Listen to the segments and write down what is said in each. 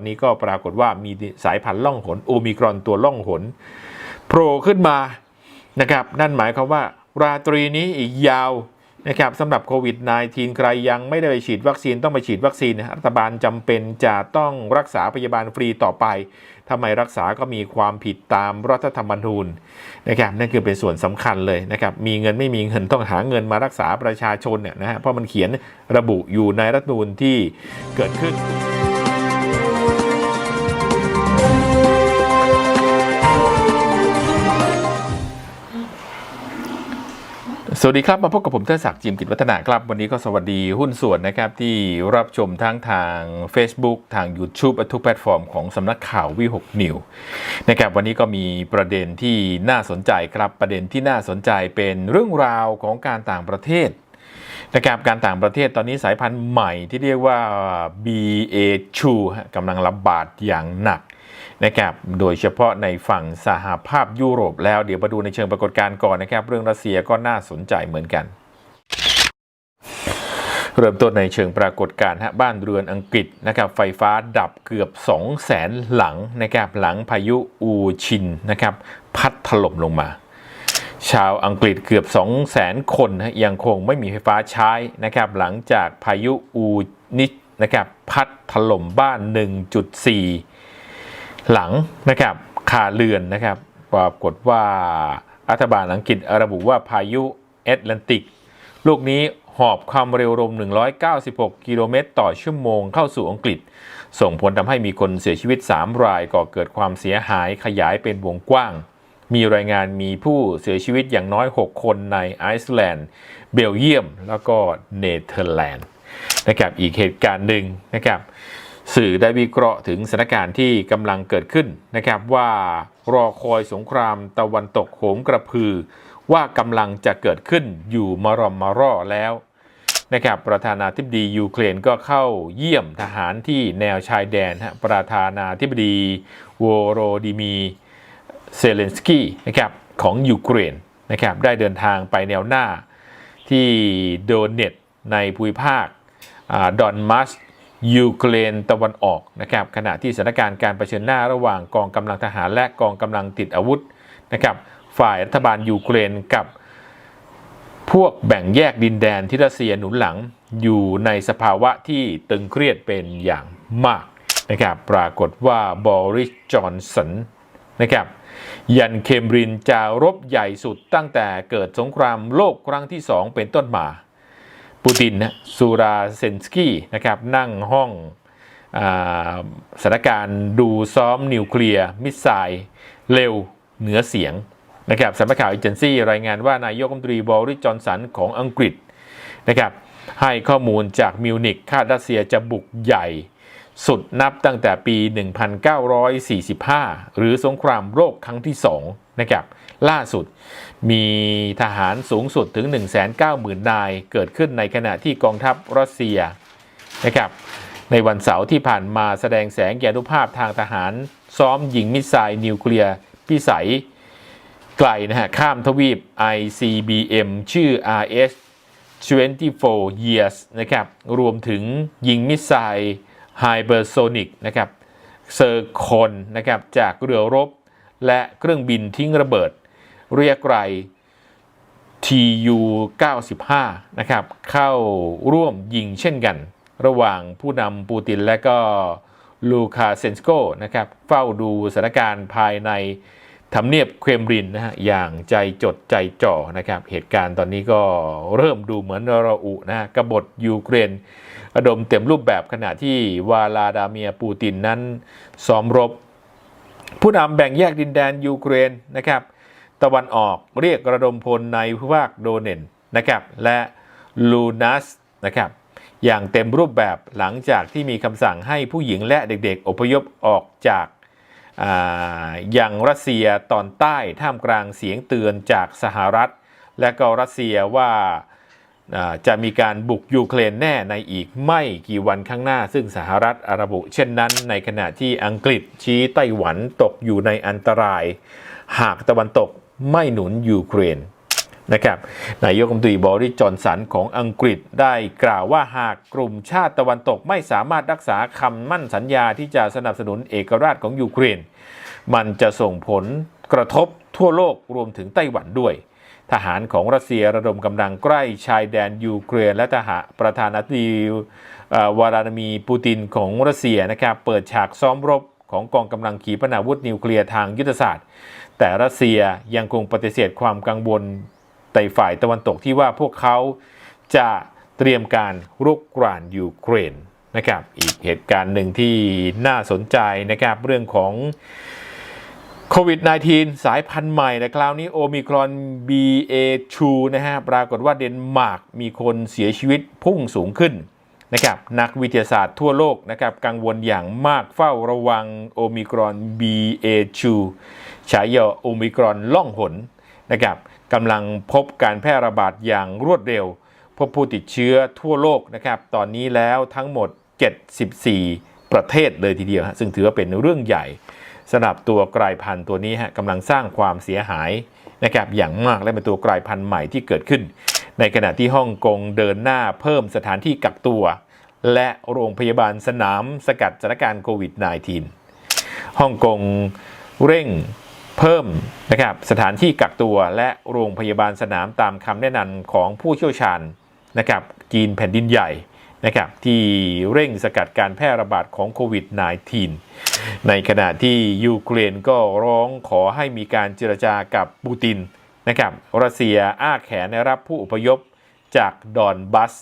อนนี้ก็ปรากฏว่ามีสายพันธุ์ล่องหนโอมิครอนตัวล่องหนโผล่ขึ้นมานะครับ นั่นหมายความว่า ราตรีนี้อีกยาวนะครับสำหรับโควิด -19 ใครยังไม่ได้ไปฉีดวัคซีนต้องไปฉีดวัคซีนรัฐบาลจำเป็นจะต้องรักษาพยาบาลฟรีต่อไปทำไมรักษาก็มีความผิดตามรัฐธรรมนูญนะครับนั่นคือเป็นส่วนสำคัญเลยนะครับมีเงินไม่มีเงินต้องหาเงินมารักษาประชาชนเนี่ยนะฮะเพราะมันเขียนระบุอยู่ในรัฐธรรมนูญที่เกิดขึ้น สวัสดีครับ มาพบกับผมเทดศักดิ์จิมกิจวัฒนะครับ วันนี้ก็สวัสดีหุ้นส่วนนะครับ ที่รับชมทั้งทาง Facebook ทาง YouTube และทุกแพลตฟอร์มของสำนักข่าววิหกนิวนะครับวันนี้ก็มีประเด็นที่น่าสนใจครับ ประเด็นที่น่าสนใจเป็นเรื่องราวของการต่างประเทศนะครับการต่างประเทศตอนนี้สายพันธุ์ใหม่ที่เรียกว่า BA2 ฮะกำลังระบาดอย่างหนัก นะครับโดยเฉพาะในฝั่งสหภาพยุโรปแล้วเดี๋ยวมาดูในเชิงปรากฏการณ์ก่อนนะครับ เรื่องรัสเซียก็น่าสนใจเหมือนกันเริ่มต้นในเชิงปรากฏการณ์ฮะบ้านเรือนอังกฤษนะครับไฟฟ้าดับเกือบ 2 0 0แสนหลังนะครับหลังพายุอูชินนะครับพัดถล่มลงมา ชาวอังกฤษเกือบ 2 0 0แสนคนนะยังคงไม่มีไฟฟ้าใช้นะครับหลังจากพายุอูนิชนะครับพัดถล่มบ้าน 1.4 หลังนะครับคาเรือนนะครับปรากฏว่ารัฐบาลอังกฤษระบุว่าพายุแอตแลนติก ลูกนี้หอบความเร็วลม 196 กิโลเมตรต่อชั่วโมงเข้าสู่อังกฤษ ส่งผลทำให้มีคนเสียชีวิต 3 รายก่อเกิดความเสียหายขยายเป็นวงกว้าง มีรายงานมีผู้เสียชีวิตอย่างน้อย 6 คนในไอซ์แลนด์ เบลเยียม แล้วก็เนเธอร์แลนด์นะครับอีกเหตุการณ์หนึ่งนะครับ สื่อได้วิเคราะห์ถึงสถานการณ์ที่กำลังเกิดขึ้นนะครับว่ารอคอยสงครามตะวันตกโหมกระพือ ว่ากำลังจะเกิดขึ้นอยู่มารอมมารอแล้วนะครับประธานาธิบดียูเครนก็เข้าเยี่ยมทหารที่แนวชายแดนฮะประธานาธิบดีโวโรดิมีเซเลนสกี้นะครับของยูเครนนะครับได้เดินทางไปแนวหน้าที่โดเนตในภูมิภาคดอนมัส ยูเครนตะวันออกนะครับขณะที่สถานการณ์การเผชิญหน้าระหว่างกองกำลังทหารและกองกำลังติดอาวุธนะครับฝ่ายรัฐบาลยูเครนกับ พวกแบ่งแยกดินแดนที่รัสเซียหนุนหลังอยู่ในสภาวะที่ตึงเครียดเป็นอย่างมากนะครับปรากฏว่าบอริสจอนสันนะครับยันเคมบรินจะรบใหญ่สุดตั้งแต่เกิดสงครามโลกครั้งที่สองเป็นต้นมา ปูตินนะซูราเซนสกี้นะครับนั่งห้องอสถานการณ์ดูซ้อมนิวเคลียร์มิสไซล์เร็วเหนือเสียงนะครับสำนักข่าวเอเจนซี่รายงานว่านายกรัฐมนตรีบอริจอนสันของอังกฤษนะครับให้ข้อมูลจากมิวนิกคาดรัสเซียจะบุกใหญ่สุดนับตั้งแต่ปี 1945 หรือสงครามโลกครั้งที่2 นะครับล่าสุดมีทหารสูงสุดถึง 190,000 นายเกิดขึ้นในขณะที่กองทัพรัสเซียนะครับในวันเสาร์ที่ผ่านมาแสดงแสงแกนุภาพทางทหาร ซ้อมยิงมิสไซล์นิวเคลียร์พิสัยไกลนะฮะข้ามทวีป ICBM ชื่อ RS 24 years นะครับรวมถึงยิงมิสไซล์ไฮเปอร์โซนิกนะครับเซอร์คอนนะครับจากเรือรบ และเครื่องบินทิ้งระเบิด เรียกไกล TU 95นะครับเข้าร่วมยิงเช่นกัน ระหว่างผู้นำปูตินและก็ลูคาเซนสโกนะครับเฝ้าดูสถานการณ์ภายในทำเนียบเครมรินนะฮะอย่างใจจดใจจ่อนะครับเหตุการณ์ตอนนี้ก็เริ่มดูเหมือนระอุนะฮะกบฏยูเครนระดมเต็มรูปแบบขณะที่วาลาดาเมียปูตินนั้นซ้อมรบ ผู้นำแบ่งแยกดินแดนยูเครนนะครับตะวันออกเรียกระดมพลในภูมิภาคโดเนนนะครับและลูนัสนะครับอย่างเต็มรูปแบบหลังจากที่มีคำสั่งให้ผู้หญิงและเด็กๆ อพยพออกจากอย่างรัสเซียตอนใต้ท่ามกลางเสียงเตือนจากสหรัฐ และก็รัสเซียว่า จะมีการบุกยูเครนแน่ในอีกไม่กี่วันข้างหน้า ซึ่งสหรัฐระบุเช่นนั้นในขณะที่อังกฤษชี้ไต้หวันตกอยู่ในอันตราย หากตะวันตกไม่หนุนยูเครนนะครับนายกรัฐมนตรีบริจอนสันของอังกฤษได้กล่าวว่าหากกลุ่มชาติตะวันตกไม่สามารถรักษาคำมั่นสัญญาที่จะสนับสนุนเอกราชของยูเครน มันจะส่งผลกระทบทั่วโลกรวมถึงไต้หวันด้วย ทหารของรัสเซียระดมกำลังใกล้ชายแดนยูเครนและทหารประธานาธิบดีวลาดิมีร์ปูตินของรัสเซียนะครับเปิดฉากซ้อมรบของกองกำลังขีปนาวุธนิวเคลียร์ทางยุทธศาสตร์ แต่รัสเซียยังคงปฏิเสธความกังวลในฝ่ายตะวันตกที่ว่าพวกเขาจะเตรียมการรุกรานยูเครนนะครับ อีกเหตุการณ์หนึ่งที่น่าสนใจนะครับเรื่องของ โควิด -19 สายพันธุ์ใหม่นะคราวนี้โอมิครอน BA2 นะฮะ ปรากฏว่าเดนมาร์กมีคนเสียชีวิตพุ่งสูงขึ้นนะครับ นักวิทยาศาสตร์ทั่วโลกนะครับ กังวลอย่างมากเฝ้าระวังโอมิครอน BA2 ฉายาโอมิครอนล่องหนนะครับกำลังพบการแพร่ระบาดอย่างรวดเร็ว พบผู้ติดเชื้อทั่วโลกนะครับ ตอนนี้แล้วทั้งหมด 74 ประเทศเลยทีเดียวฮะซึ่งถือว่าเป็นเรื่องใหญ่ สำหรับตัวกลายพันธุ์ตัวนี้ฮะกำลังสร้างความเสียหายนะครับอย่างมากและเป็นตัวกลายพันธุ์ใหม่ที่เกิดขึ้น ในขณะที่ฮ่องกงเดินหน้าเพิ่มสถานที่กักตัว และโรงพยาบาลสนามสกัดสถานการณ์โควิด -19 ฮ่องกงเร่งเพิ่มนะครับสถานที่กักตัวและโรงพยาบาลสนามตามคำแนะนำของผู้เชี่ยวชาญนะครับจีนแผ่นดินใหญ่ นะครับที่เร่งสกัดการแพร่ระบาดของโควิด -19 ในขณะที่ยูเครนก็ร้องขอให้มีการเจรจากับปูตินนะครับรัสเซียอ้าแขนรับผู้อพยพจากดอนบัส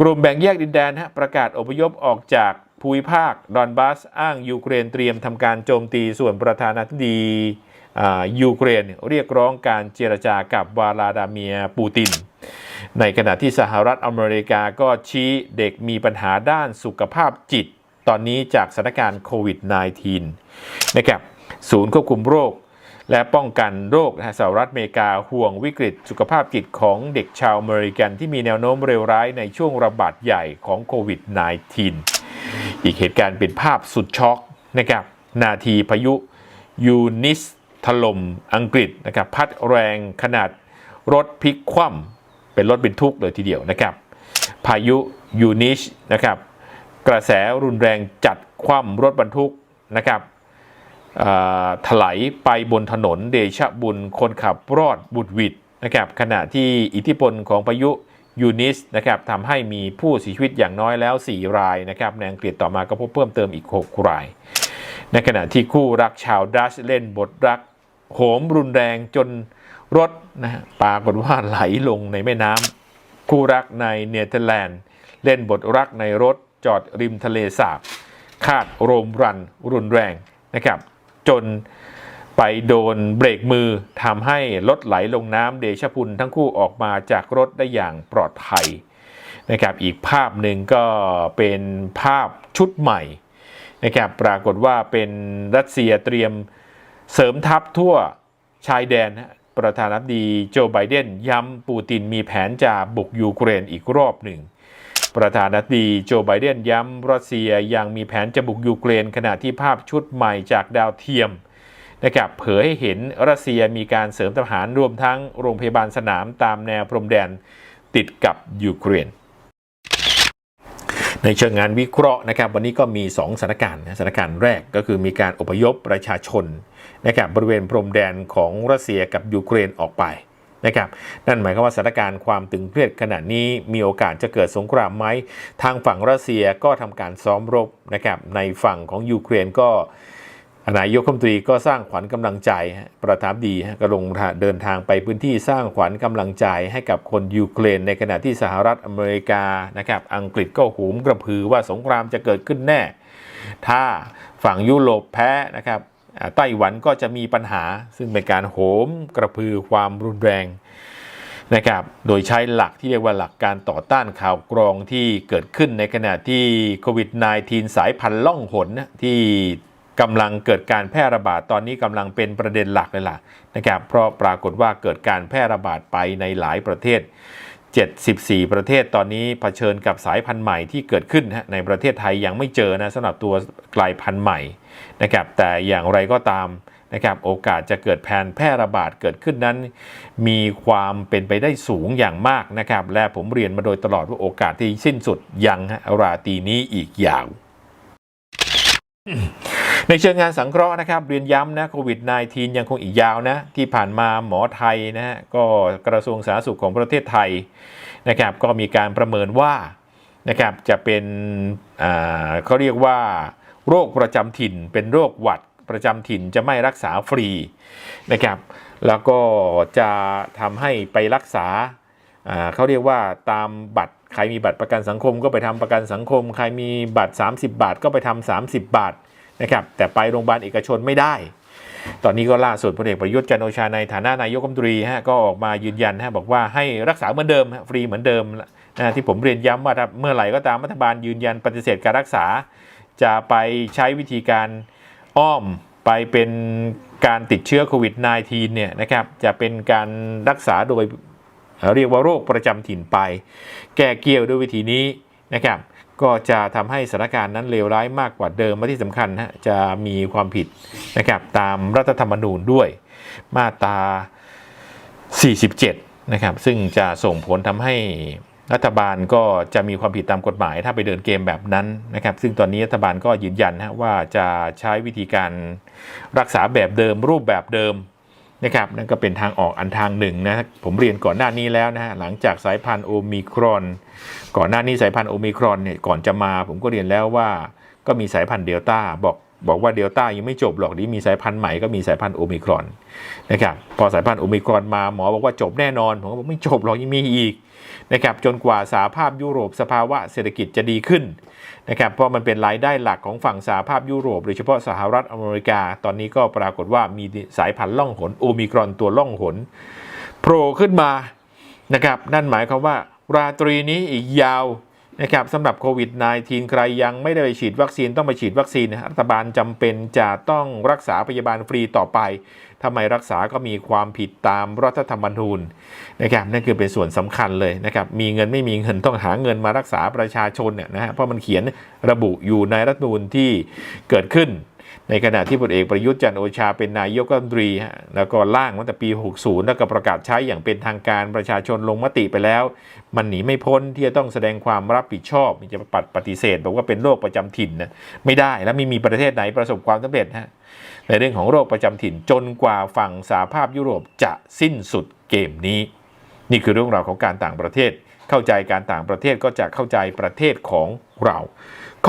กลุ่มแบ่งแยกดินแดนฮะประกาศอพยพออกจากภูมิภาคดอนบัส อ้างยูเครนเตรียมทำการโจมตีส่วนประธานาธิบดียูเครนเรียกร้องการเจรจากับวลาดาเมียปูติน ในขณะที่สหรัฐอเมริกาก็ชี้เด็กมีปัญหาด้านสุขภาพจิต ตอนนี้จากสถานการณ์โควิด -19 นะครับศูนย์ควบคุมโรค และป้องกันโรคสหรัฐอเมริกาห่วงวิกฤตสุขภาพจิตของเด็กชาวอเมริกันที่มีแนวโน้มเร็วร้ายในช่วงระบาดใหญ่ของโควิด -19 อีกเหตุการณ์เป็นภาพสุดช็อกนะครับนาทีพายุยูนิสถล่มอังกฤษนะครับพัดแรงขนาดรถพลิกคว่ำ เป็นรถบรรทุกเลยทีเดียวนะครับ พายุยูนิชนะครับ กระแสรุนแรงจัดคว่ำรถบรรทุกนะครับถลายไปบนถนนเดชะบุญคนขับรอดบุดหวิดนะครับขณะที่อิทธิพลของพายุยูนิสนะครับทำให้มีผู้เสียชีวิตอย่างน้อยแล้ว 4 รายนะครับในอังกฤษต่อมาก็พบเพิ่มเติมอีก 6 ราย ในขณะที่คู่รักชาวดัชเล่นบทรัก โหมรุนแรงจน รถนะฮะปรากฏว่าไหลลงในแม่น้ำคู่รักในเนเธอร์แลนด์ เล่นบทรักในรถจอดริมทะเลสาบคาดโรมรันรุนแรงนะครับ จนไปโดนเบรกมือทำให้รถไหลลงน้ำเดชพุนทั้งคู่ออกมาจากรถได้อย่างปลอดภัยนะครับ อีกภาพหนึ่งก็เป็นภาพชุดใหม่นะครับปรากฏว่าเป็นรัสเซียเตรียมเสริมทัพทั่วชายแดน ประธานาธิบดีโจไบเดนย้ำปูตินมีแผนจะบุกยูเครนอีกรอบหนึ่ง ประธานาธิบดีโจไบเดนย้ำรัสเซียยังมีแผนจะบุกยูเครนขณะที่ภาพชุดใหม่จากดาวเทียมนะครับเผยให้เห็นรัสเซียมีการเสริมทหารรวมทั้งโรงพยาบาลสนามตามแนวพรมแดนติดกับยูเครน ในเชิงงานวิเคราะห์นะครับ วันนี้ก็มี 2สถานการณ์นะสถานการณ์แรกก็คือมีการอพยพประชาชนนะครับบริเวณพรมแดนของรัสเซียกับยูเครนออกไปนะครับนั่นหมายความว่าสถานการณ์ความตึงเครียดขณะนี้มีโอกาสจะเกิดสงครามไหมทางฝั่งรัสเซียก็ทำการซ้อมรบนะครับในฝั่งของยูเครนก็ นายกรัฐมนตรีก็สร้างขวัญกำลังใจ ประทับดีฮะก็ลงเดินทางไปพื้นที่สร้างขวัญกำลังใจให้กับคนยูเครน ในขณะที่สหรัฐอเมริกานะครับอังกฤษก็หูมกระพือว่าสงครามจะเกิดขึ้นแน่ ถ้าฝั่งยุโรปแพ้นะครับอ่าไต้หวันก็จะมีปัญหา ซึ่งเป็นการโหมกระพือความรุนแรงนะครับ โดยใช้หลักที่เรียกว่าหลักการต่อต้านข่าวกรองที่เกิดขึ้นในขณะที่โควิด -19 สายพันธุ์ล่องหนที่ กำลังเกิดการแพร่ระบาดตอนนี้กำลังเป็นประเด็นหลักเลยล่ะนะครับเพราะปรากฏว่าเกิดการแพร่ระบาดไปในหลายประเทศ 74 ประเทศตอนนี้เผชิญกับสายพันธุ์ใหม่ที่เกิดขึ้นในประเทศไทยยังไม่เจอนะสำหรับตัวกลายพันธุ์ใหม่นะครับแต่อย่างไรก็ตามนะครับโอกาสจะเกิดแผนแพร่ระบาดเกิดขึ้นนั้น มีความเป็นไปได้สูงอย่างมากนะครับ และผมเรียนมาโดยตลอดว่าโอกาสที่สิ้นสุดยังราตีนี้อีกยาว ในเชิงงานสังเคราะห์นะครับเรียนย้ำนะโควิด -19 ยังคงอีกยาวนะที่ผ่านมาหมอไทยนะฮะก็กระทรวงสาธารณสุขของประเทศไทยนะครับก็มีการประเมินว่านะครับจะเป็นเขาเรียกว่าโรคประจำถิ่น เป็นโรคหวัดประจำถิ่นจะไม่รักษาฟรีนะครับแล้วก็จะทำให้ไปรักษาอ่าเขาเรียกว่าตามบัตรใครมีบัตรประกันสังคมก็ไปทำประกันสังคม ใครมีบัตร 30 บาทก็ไปทำ30 บาท นะครับแต่ไปโรงพยาบาลเอกชนไม่ได้ ตอนนี้ก็ล่าสุดพลเอกประยุทธ์จันโอชาในฐานะนายกรัฐมนตรีฮะก็ออกมายืนยันฮะบอกว่าให้รักษาเหมือนเดิมฮะฟรีเหมือนเดิมนะที่ผมเรียนย้ำว่าถ้าเมื่อไหร่ก็ตามรัฐบาลยืนยันปฏิเสธการรักษา จะไปใช้วิธีการอ้อมไปเป็นการติดเชื้อโควิด -19 เนี่ยนะครับจะเป็นการรักษาโดยเรียกว่าโรคประจำถิ่นไป แก้เกี่ยวด้วยวิธีนี้นะครับ ก็จะทำให้สถานการณ์นั้นเลวร้ายมากกว่าเดิมและที่สำคัญฮะจะมีความผิดนะครับตามรัฐธรรมนูญด้วยมาตรา 47 นะครับ ซึ่งจะส่งผลทำให้รัฐบาลก็จะมีความผิดตามกฎหมาย ถ้าไปเดินเกมแบบนั้นนะครับ ซึ่งตอนนี้รัฐบาลก็ยืนยันฮะว่าจะใช้วิธีการรักษาแบบเดิมรูปแบบเดิม นะครับนั่นก็เป็นทางออกอันทางหนึ่งนะผมเรียนก่อนหน้านี้แล้วนะฮะหลังจากสายพันธุ์โอมิครอน ก่อนหน้านี้สายพันธุ์โอมิครอนเนี่ยก่อนจะมาผมก็เรียนแล้วว่าก็มีสายพันธุ์เดลต้าบอก บอกว่าเดลต้ายังไม่จบหรอกนี่มีสายพันธุ์ใหม่ก็มีสายพันธุ์โอมิครอนนะครับพอสายพันธุ์โอมิครอนมาหมอบอกว่าจบแน่นอน ผมก็บอกไม่จบหรอกยังมีอีกนะครับจนกว่าสหภาพยุโรปสภาวะเศรษฐกิจจะดีขึ้นนะครับเพราะมันเป็นรายได้หลักของฝั่งสหภาพยุโรปโดยเฉพาะสหรัฐอเมริกา ตอนนี้ก็ปรากฏว่ามีสายพันธุ์ล่องหนโอมิครอนตัวล่องหนโผล่ขึ้นมานะครับนั่นหมายความว่าราตรีนี้อีกยาว นะครับสำหรับโควิด -19 ใครยังไม่ได้ไปฉีดวัคซีนต้องไปฉีดวัคซีนรัฐบาลจำเป็นจะต้องรักษาพยาบาลฟรีต่อไปทำไมรักษาก็มีความผิดตามรัฐธรรมนูญนะครับนั่นคือเป็นส่วนสำคัญเลยนะครับมีเงินไม่มีเงินต้องหาเงินมารักษาประชาชนเนี่ยนะฮะเพราะมันเขียนระบุอยู่ในรัฐธรรมนูญที่เกิดขึ้น ในขณะที่พลเอกประยุทธ์จันโอชาเป็นนายกรัฐมนตรี แล้วก็ร่างตั้งแต่ปี 60 แล้วก็ประกาศใช้อย่างเป็นทางการประชาชนลงมติไปแล้ว มันหนีไม่พ้นที่จะต้องแสดงความรับผิดชอบจะปัดปฏิเสธบอกว่าเป็นโรคประจำถิ่นนะไม่ได้และไม่มีประเทศไหนประสบความสำเร็จฮะในเรื่องของโรคประจำถิ่นจนกว่าฝั่งสหภาพยุโรปจะสิ้นสุดเกมนี้ นี่คือเรื่องราวของการต่างประเทศ เข้าใจการต่างประเทศก็จะเข้าใจประเทศของเรา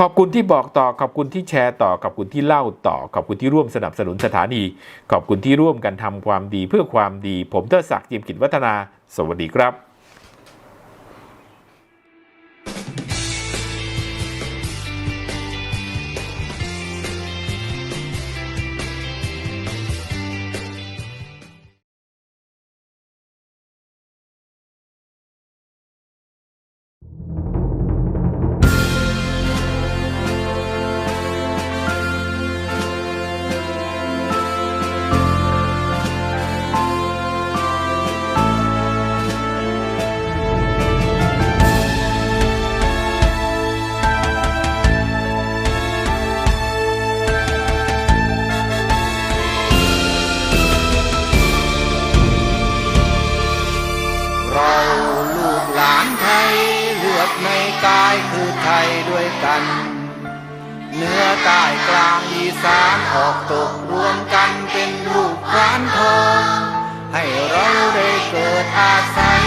ขอบคุณที่บอกต่อขอบคุณที่แชร์ต่อขอบคุณที่เล่าต่อขอบคุณที่ร่วมสนับสนุนสถานี ขอบคุณที่ร่วมกันทำความดีเพื่อความดี ผมเทศศักดิ์จิมกิจวัฒนา สวัสดีครับ ใต้กลางอีสานออกตกรวมกันเป็นลูกร้านทองให้เราได้เกิดอาศัย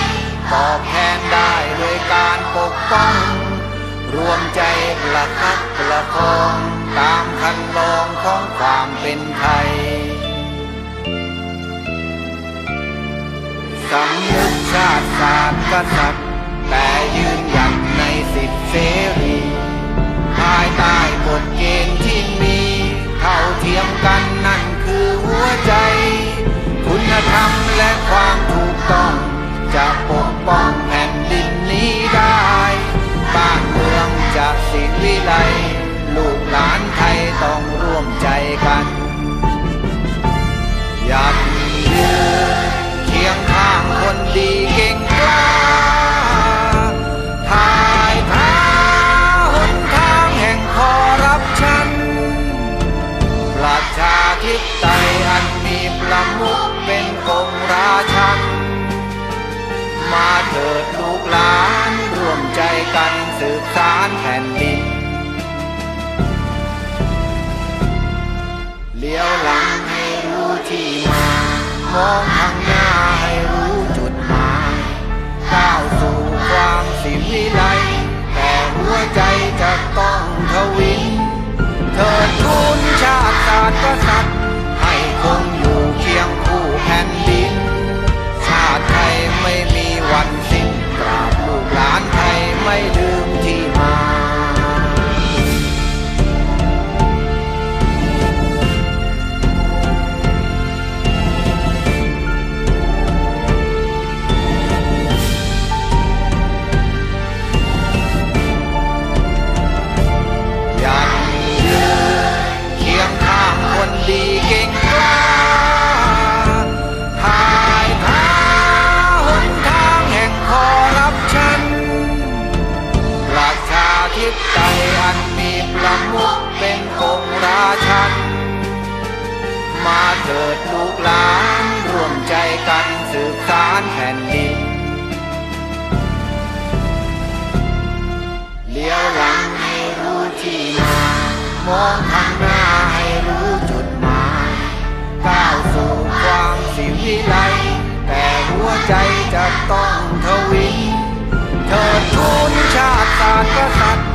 ตอบแทนได้โดยการปกป้อง รวมใจประคับประคองตามคันลองของความเป็นไทยสำนึกชาติศาสตร์กษัตริย์แต่ยืนหยัดในสิทธิเสรี ภายใต้กฎเกณฑ์ที่มีเท่าเทียมกันนั่นคือหัวใจ คุณธรรมและความถูกต้อง จะปกป้องแผ่นดินนี้ได้ บ้านเมืองจะสิวิไลลูกหลานไทยต้องร่วมใจกันหยัดยืนเคียงข้างคนดีเก่ง สืบสารแผ่นดิน เลี้ยวหลังให้รู้ที่มา มองทางหน้าให้รู้จุดหมายก้าวสู่ความสิวิไลแต่หัวใจจะต้องทวิน เธอทุนชาติศาสตร์กษัตริย์ สมุขเป็นองค์ราชัน มาเถิดลูกหลานร่วมใจกันสืบสารแผ่นดิน เลี้ยวหลังให้รู้ที่มามองข้างหน้าให้รู้จุดหมายก้าวสู่ความสิวิไลแต่หัวใจจะต้องทวินเถิดทุนชาติศาสตร์กษัตริย์